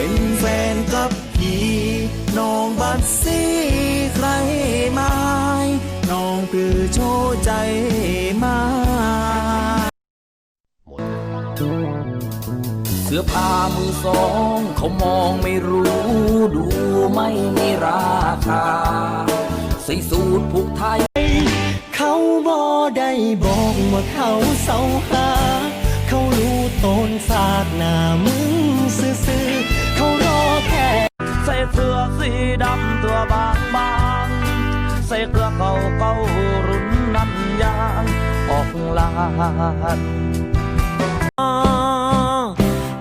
เป็นแฟนกับพี่น้องบัดสีใครไม้น้องเพื่อโชว์ใจมาเสื้อผ้ามือสองเขามองไม่รู้ดูไม่มีราคาใส่สูตรผูกไทย เขาบ่ได้บอกว่าเขาเศร้าหา เขารู้ตนสากหน้ามึงซื่อ ใส่เกลือเก่าเก่ารุ่นนั้นยางออกลาน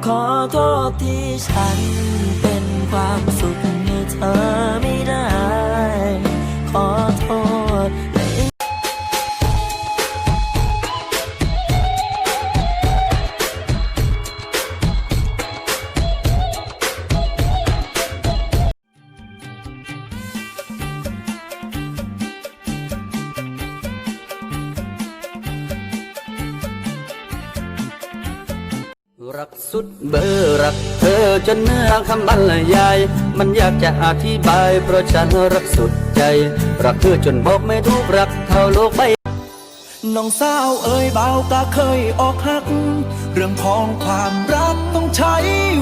ขอโทษที่ฉันเป็นความสุขให้เธอ รักสุดเบอร์รักเธอจนเนื้อคำบรรยาย มันอยากจะอธิบาย เพราะฉันรักสุดใจ รักเธอจนบอกไม่ถูกรักเท่าโลกใบน้องสาวเอ่ยเบาก็เคยออกหัก เรื่องของความรักต้องใช้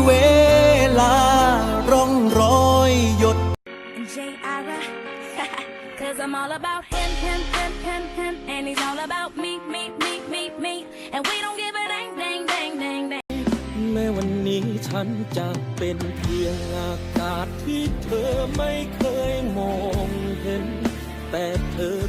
เวลาร่องรอยหยด J Ira. Cause I'm all about him, him, him, him, him. And he's all about me, me, me, me, me. And we don't นี้ฉันจะเป็นเพียงอากาศที่เธอไม่เคยมองเห็น แต่เธอ